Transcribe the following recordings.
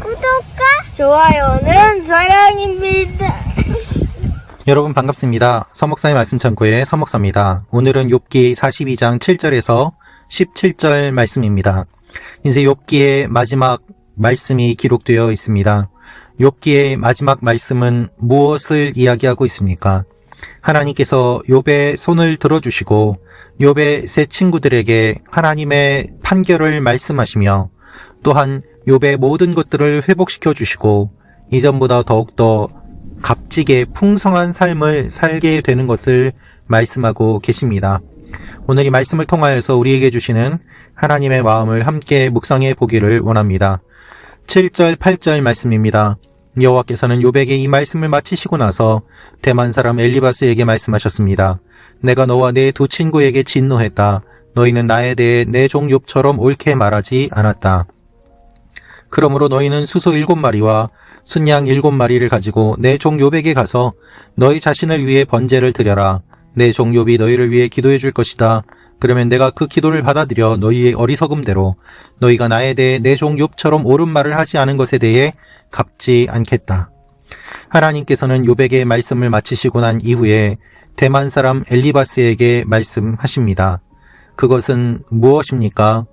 구독과 좋아요는 사랑입니다. 여러분 반갑습니다. 서목사의 말씀 창고의 서목사입니다. 오늘은 욥기 42장 7절에서 17절 말씀입니다. 이제 욥기의 마지막 말씀이 기록되어 있습니다. 욥기의 마지막 말씀은 무엇을 이야기하고 있습니까? 하나님께서 욥의 손을 들어주시고 욥의 세 친구들에게 하나님의 판결을 말씀하시며 또한 욥의 모든 것들을 회복시켜 주시고 이전보다 더욱더 값지게 풍성한 삶을 살게 되는 것을 말씀하고 계십니다. 오늘 이 말씀을 통하여서 우리에게 주시는 하나님의 마음을 함께 묵상해 보기를 원합니다. 7절, 8절 말씀입니다. 여호와께서는 요백에 이 말씀을 마치시고 나서 대만 사람 엘리바스에게 말씀하셨습니다. 내가 너와 내 두 친구에게 진노했다. 너희는 나에 대해 내 종 욥처럼 옳게 말하지 않았다. 그러므로 너희는 수소 일곱 마리와 순양 일곱 마리를 가지고 내종 욥에게 가서 너희 자신을 위해 번제를 드려라. 내종 욥이 너희를 위해 기도해 줄 것이다. 그러면 내가 그 기도를 받아들여 너희의 어리석음대로 너희가 나에 대해 내 종 욥처럼 옳은 말을 하지 않은 것에 대해 갚지 않겠다. 하나님께서는 욥에게 말씀을 마치시고 난 이후에 대만 사람 엘리바스에게 말씀하십니다. 그것은 무엇입니까?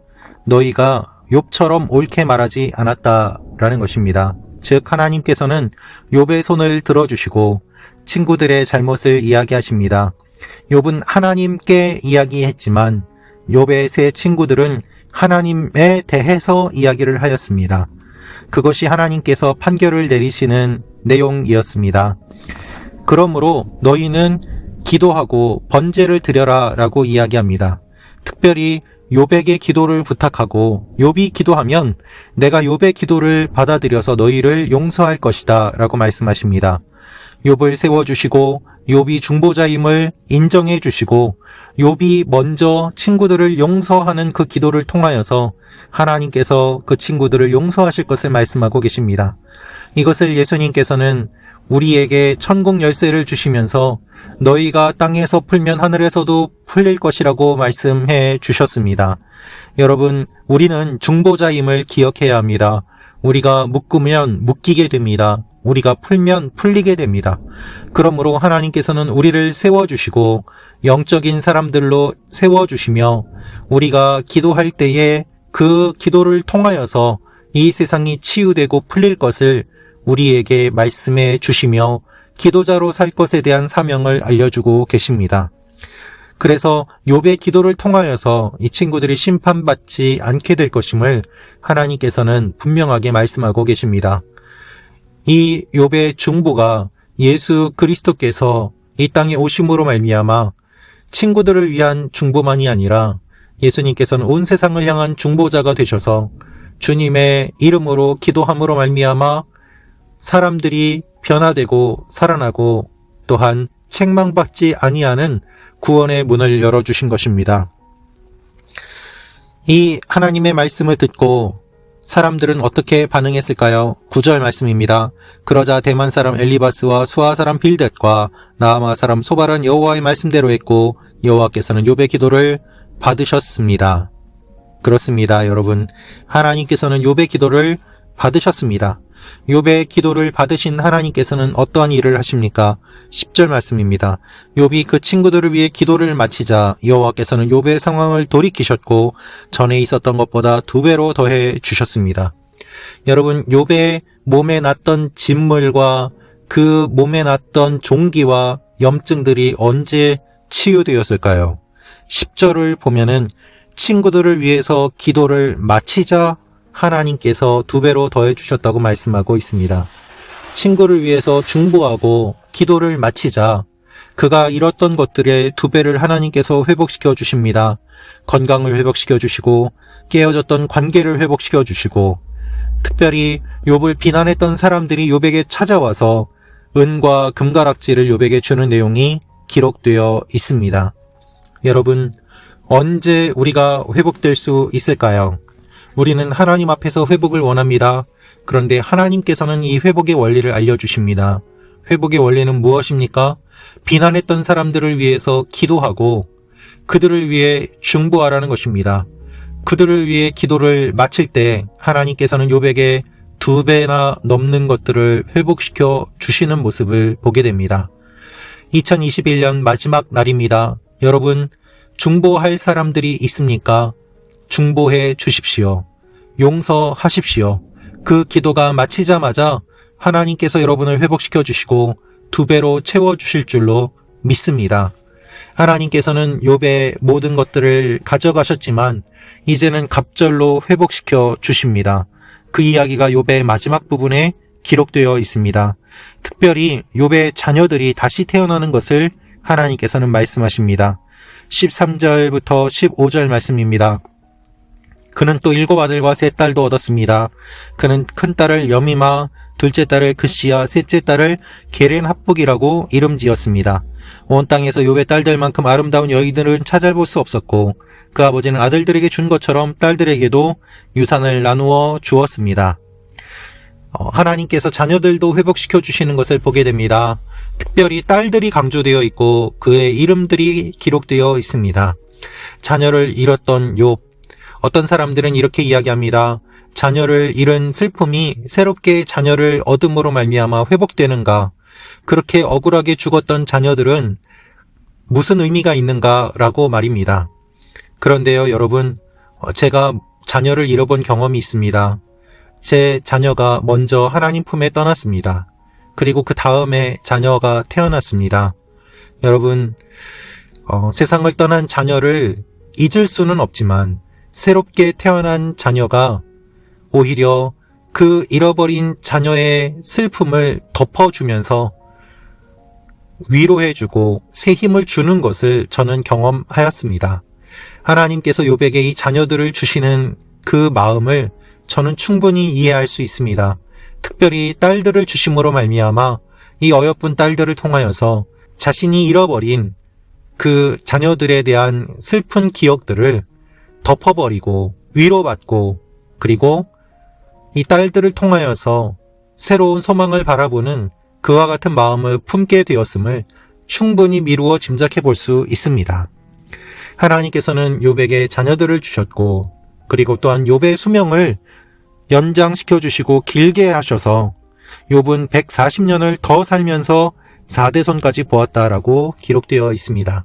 너희가 욥처럼 옳게 말하지 않았다라는 것입니다. 즉 하나님께서는 욥의 손을 들어주시고 친구들의 잘못을 이야기하십니다. 욥은 하나님께 이야기했지만 욥의 세 친구들은 하나님에 대해서 이야기를 하였습니다. 그것이 하나님께서 판결을 내리시는 내용이었습니다. 그러므로 너희는 기도하고 번제를 드려라 라고 이야기합니다. 특별히 요백의 기도를 부탁하고 욥이 기도하면 내가 욥의 기도를 받아들여서 너희를 용서할 것이다 라고 말씀하십니다. 욥을 세워 주시고 욥이 중보자임을 인정해 주시고 욥이 먼저 친구들을 용서하는 그 기도를 통하여서 하나님께서 그 친구들을 용서하실 것을 말씀하고 계십니다. 이것을 예수님께서는 우리에게 천국 열쇠를 주시면서 너희가 땅에서 풀면 하늘에서도 풀릴 것이라고 말씀해 주셨습니다. 여러분, 우리는 중보자임을 기억해야 합니다. 우리가 묶으면 묶이게 됩니다. 우리가 풀면 풀리게 됩니다. 그러므로 하나님께서는 우리를 세워주시고 영적인 사람들로 세워주시며 우리가 기도할 때에 그 기도를 통하여서 이 세상이 치유되고 풀릴 것을 우리에게 말씀해 주시며 기도자로 살 것에 대한 사명을 알려주고 계십니다. 그래서 욥의 기도를 통하여서 이 친구들이 심판받지 않게 될 것임을 하나님께서는 분명하게 말씀하고 계십니다. 이 욥의 중보가 예수 그리스도께서 이 땅에 오심으로 말미암아 친구들을 위한 중보만이 아니라 예수님께서는 온 세상을 향한 중보자가 되셔서 주님의 이름으로 기도함으로 말미암아 사람들이 변화되고 살아나고 또한 책망받지 아니하는 구원의 문을 열어주신 것입니다. 이 하나님의 말씀을 듣고 사람들은 어떻게 반응했을까요? 9절 말씀입니다. 그러자 대만 사람 엘리바스와 수아 사람 빌댓과 나아마 사람 소발은 여호와의 말씀대로 했고 여호와께서는 욥의 기도를 받으셨습니다. 그렇습니다, 여러분. 하나님께서는 욥의 기도를 받으셨습니다. 욥의 기도를 받으신 하나님께서는 어떠한 일을 하십니까? 10절 말씀입니다. 욥이 그 친구들을 위해 기도를 마치자 여호와께서는 욥의 상황을 돌이키셨고 전에 있었던 것보다 두 배로 더해 주셨습니다. 여러분 욥의 몸에 났던 진물과 그 몸에 났던 종기와 염증들이 언제 치유되었을까요? 10절을 보면은 친구들을 위해서 기도를 마치자 하나님께서 두 배로 더해 주셨다고 말씀하고 있습니다. 친구를 위해서 중보하고 기도를 마치자 그가 잃었던 것들의 두 배를 하나님께서 회복시켜 주십니다. 건강을 회복시켜 주시고 깨어졌던 관계를 회복시켜 주시고 특별히 욥을 비난했던 사람들이 욥에게 찾아와서 은과 금가락지를 욥에게 주는 내용이 기록되어 있습니다. 여러분 언제 우리가 회복될 수 있을까요? 우리는 하나님 앞에서 회복을 원합니다. 그런데 하나님께서는 이 회복의 원리를 알려주십니다. 회복의 원리는 무엇입니까? 비난했던 사람들을 위해서 기도하고 그들을 위해 중보하라는 것입니다. 그들을 위해 기도를 마칠 때 하나님께서는 욥에게 두 배나 넘는 것들을 회복시켜 주시는 모습을 보게 됩니다. 2021년 마지막 날입니다. 여러분, 중보할 사람들이 있습니까? 중보해 주십시오. 용서하십시오. 그 기도가 마치자마자 하나님께서 여러분을 회복시켜 주시고 두 배로 채워 주실 줄로 믿습니다. 하나님께서는 욥의 모든 것들을 가져가셨지만 이제는 갑절로 회복시켜 주십니다. 그 이야기가 욥의 마지막 부분에 기록되어 있습니다. 특별히 욥의 자녀들이 다시 태어나는 것을 하나님께서는 말씀하십니다. 13절부터 15절 말씀입니다. 그는 또 일곱 아들과 세 딸도 얻었습니다. 그는 큰 딸을 여미마, 둘째 딸을 그시야, 셋째 딸을 게렌 합북이라고 이름 지었습니다. 온 땅에서 욥의 딸들만큼 아름다운 여인들은 찾아볼 수 없었고 그 아버지는 아들들에게 준 것처럼 딸들에게도 유산을 나누어 주었습니다. 어, 하나님께서 자녀들도 회복시켜 주시는 것을 보게 됩니다. 특별히 딸들이 강조되어 있고 그의 이름들이 기록되어 있습니다. 자녀를 잃었던 욥 어떤 사람들은 이렇게 이야기합니다. 자녀를 잃은 슬픔이 새롭게 자녀를 얻음으로 말미암아 회복되는가? 그렇게 억울하게 죽었던 자녀들은 무슨 의미가 있는가라고 말입니다. 그런데요, 여러분, 어, 제가 자녀를 잃어본 경험이 있습니다. 제 자녀가 먼저 하나님 품에 떠났습니다. 그리고 그 다음에 자녀가 태어났습니다. 여러분, 어, 세상을 떠난 자녀를 잊을 수는 없지만 새롭게 태어난 자녀가 오히려 그 잃어버린 자녀의 슬픔을 덮어주면서 위로해주고 새 힘을 주는 것을 저는 경험하였습니다. 하나님께서 요백에 이 자녀들을 주시는 그 마음을 저는 충분히 이해할 수 있습니다. 특별히 딸들을 주심으로 말미암아 이 어여쁜 딸들을 통하여서 자신이 잃어버린 그 자녀들에 대한 슬픈 기억들을 덮어버리고 위로받고 그리고 이 딸들을 통하여서 새로운 소망을 바라보는 그와 같은 마음을 품게 되었음을 충분히 미루어 짐작해 볼 수 있습니다. 하나님께서는 욥에게 자녀들을 주셨고 그리고 또한 욥의 수명을 연장시켜 주시고 길게 하셔서 욥은 140년을 더 살면서 4대손까지 보았다라고 기록되어 있습니다.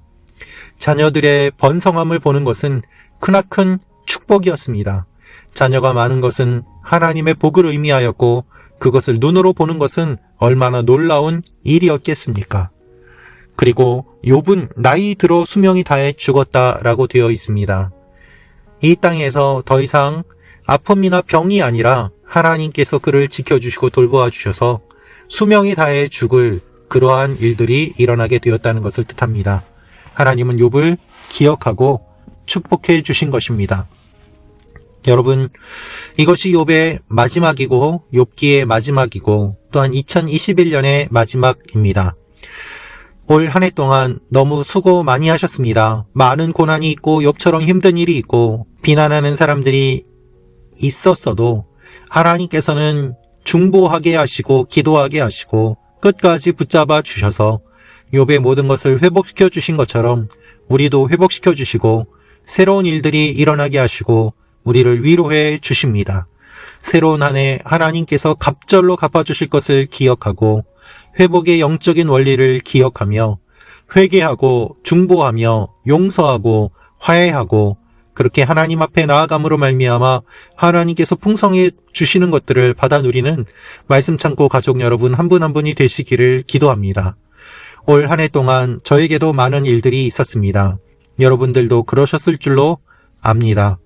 자녀들의 번성함을 보는 것은 크나큰 축복이었습니다. 자녀가 많은 것은 하나님의 복을 의미하였고 그것을 눈으로 보는 것은 얼마나 놀라운 일이었겠습니까? 그리고 욥은 나이 들어 수명이 다해 죽었다라고 되어 있습니다. 이 땅에서 더 이상 아픔이나 병이 아니라 하나님께서 그를 지켜주시고 돌보아 주셔서 수명이 다해 죽을 그러한 일들이 일어나게 되었다는 것을 뜻합니다. 하나님은 욥을 기억하고 축복해 주신 것입니다. 여러분, 이것이 욥의 마지막이고 욥기의 마지막이고 또한 2021년의 마지막입니다. 올 한 해 동안 너무 수고 많이 하셨습니다. 많은 고난이 있고 욥처럼 힘든 일이 있고 비난하는 사람들이 있었어도 하나님께서는 중보하게 하시고 기도하게 하시고 끝까지 붙잡아 주셔서 욥의 모든 것을 회복시켜 주신 것처럼 우리도 회복시켜 주시고 새로운 일들이 일어나게 하시고 우리를 위로해 주십니다. 새로운 한 해 하나님께서 갑절로 갚아주실 것을 기억하고 회복의 영적인 원리를 기억하며 회개하고 중보하며 용서하고 화해하고 그렇게 하나님 앞에 나아감으로 말미암아 하나님께서 풍성해 주시는 것들을 받아 누리는 말씀 창고 가족 여러분 한 분한 분이 되시기를 기도합니다. 올 한 해 동안 저에게도 많은 일들이 있었습니다. 여러분들도 그러셨을 줄로 압니다.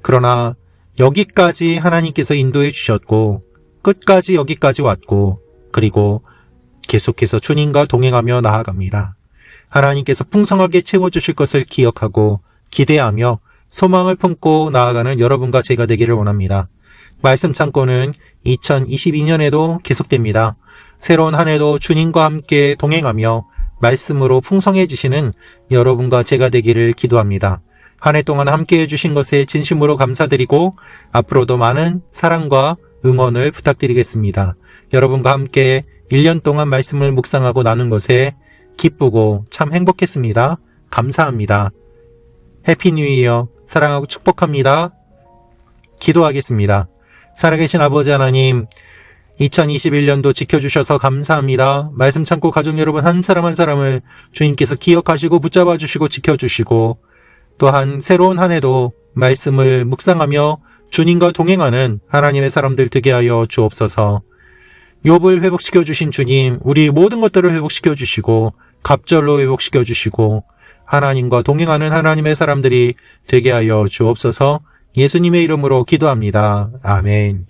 그러나 여기까지 하나님께서 인도해 주셨고 끝까지 여기까지 왔고 그리고 계속해서 주님과 동행하며 나아갑니다. 하나님께서 풍성하게 채워주실 것을 기억하고 기대하며 소망을 품고 나아가는 여러분과 제가 되기를 원합니다. 말씀 창고는 2022년에도 계속됩니다. 새로운 한 해도 주님과 함께 동행하며 말씀으로 풍성해지시는 여러분과 제가 되기를 기도합니다. 한 해 동안 함께 해주신 것에 진심으로 감사드리고 앞으로도 많은 사랑과 응원을 부탁드리겠습니다. 여러분과 함께 1년 동안 말씀을 묵상하고 나눈 것에 기쁘고 참 행복했습니다. 감사합니다. 해피 뉴 이어 사랑하고 축복합니다. 기도하겠습니다. 살아계신 아버지 하나님, 2021년도 지켜주셔서 감사합니다. 말씀 참고 가족 여러분 한 사람 한 사람을 주님께서 기억하시고 붙잡아 주시고 지켜주시고 또한 새로운 한 해도 말씀을 묵상하며 주님과 동행하는 하나님의 사람들 되게 하여 주옵소서. 욥을 회복시켜 주신 주님, 우리 모든 것들을 회복시켜 주시고 갑절로 회복시켜 주시고 하나님과 동행하는 하나님의 사람들이 되게 하여 주옵소서. 예수님의 이름으로 기도합니다. 아멘.